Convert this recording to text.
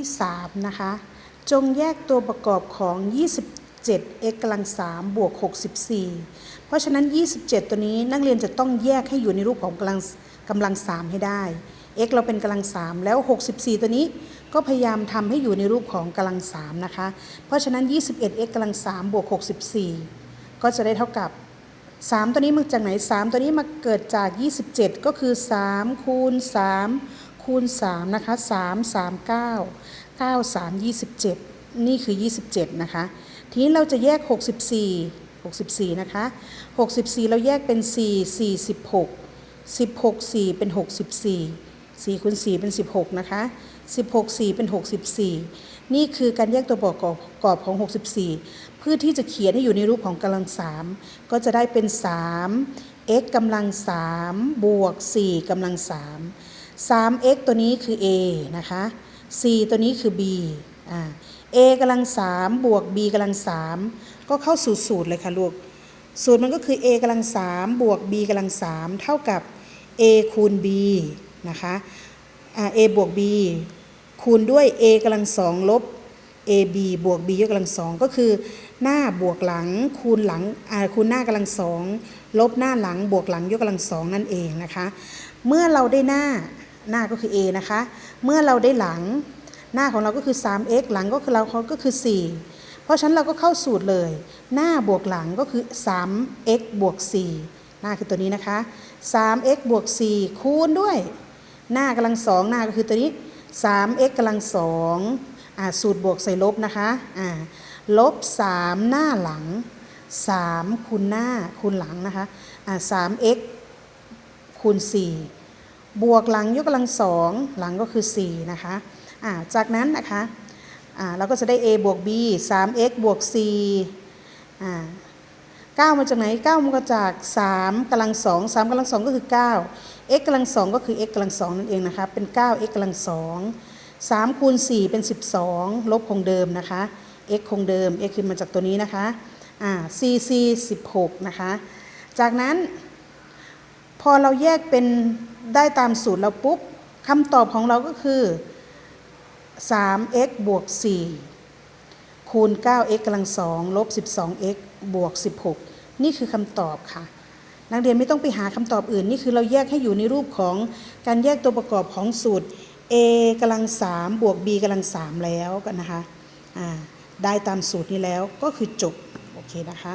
ที่ 3 นะคะ จงแยกตัวประกอบของ 27 x กำลัง3บวก 64 เพราะฉะนั้น 27 ตัวนี้นักเรียนจะต้องแยกให้อยู่ในรูปของกำลังกำลัง 3 ให้ได้ x เราเป็นกำลัง 3 แล้ว 64 ตัวนี้ก็พยายามทำให้อยู่ในรูปของกำลัง 3 นะคะ เพราะฉะนั้น 21 x กำลัง3บวก 64 ก็จะได้เท่ากับ 3 ตัวนี้มาจากไหน 3 ตัวนี้มาเกิดจาก 27 ก็คือ 3 คูณ 3 คูณ 3 นะคะ 3 3 9 9 3 27 นี่คือ 27 นะคะ ทีนี้เราจะแยก 64 64 นะคะ 64 เราแยกเป็น 4 4 16 16 4 เป็น 64 4คูณ4เป็น 16 นะคะ 16 4 เป็น 64 นี่คือการแยกตัวประกอบประกอบของ 64 เพื่อที่จะเขียนให้อยู่ในรูปของกำลัง 3 ก็จะได้เป็น 3 x กำลัง 3 บวก 4กำลัง 3 3x ตัวนี้คือ a นะคะ 4 ตัวนี้คือ b อ่า a กำลัง3บวก b กำลัง3ก็เข้าสู่สูตรเลยค่ะลูก สูตรมันก็คือ a กำลัง3บวก b กำลัง3เท่ากับ a คูณ b นะคะอ่า a บวก b คูณด้วย a กำลัง2ลบ ab บวก b ยกกำลัง2ก็คือหน้าบวกหลังคูณหลังคูณหน้ากำลัง2ลบหน้าหลังบวกหลังยกกำลัง2นั่นเองนะคะ เมื่อเราได้หน้า หน้าก็คือ a นะคะ เมื่อเราได้หลังหน้าของเราก็คือ 3x หลังก็คือเราเขาก็คือ 4 เพราะฉะนั้นเราก็เข้าสูตรเลย หน้าบวกหลังก็คือ 3x บวก 4 หน้าคือตัวนี้นะคะ 3x บวก 4 คูณด้วย หน้ากำลังสองหน้าก็คือตัวนี้ 3x กำลังสองอ่าสูตรบวกใส่ลบนะคะอ่าลบ 3 หน้าหลัง 3 คูณหน้าคูณหลังนะคะอ่า 3x คูณ 4 บวกหลังยกกำลังสองหลังก็คือ 4 นะคะาจากนั้นนะคะเราก็จะได้ a บวก b 3x บวก4อ่า9มาจากไหน 9มาจาก3กำลัง2 3กำลัง2ก็คือ 9 x กำลัง2ก็คือ x กำลัง2นั่นเองนะคะเป็น 9 x กำลัง2 3คูณ4เป็น 12 ลบคงเดิมนะคะ x คงเดิม x คือมาจากตัวนี้นะคะอ่า c c 16 นะคะ จากนั้นพอเราแยกเป็น ได้ตามสูตรเราปุ๊บคำตอบของเราก็คือ 3x บวก 4 คูณ 9x กำลัง2ลบ 12x บวก 16 นี่คือคำตอบค่ะ นักเรียนไม่ต้องไปหาคำตอบอื่น นี่คือเราแยกให้อยู่ในรูปของการแยกตัวประกอบของสูตร a กำลัง3บวก b กำลัง3แล้วกันนะคะ ได้ตามสูตรนี้แล้วก็คือจบ โอเคนะคะ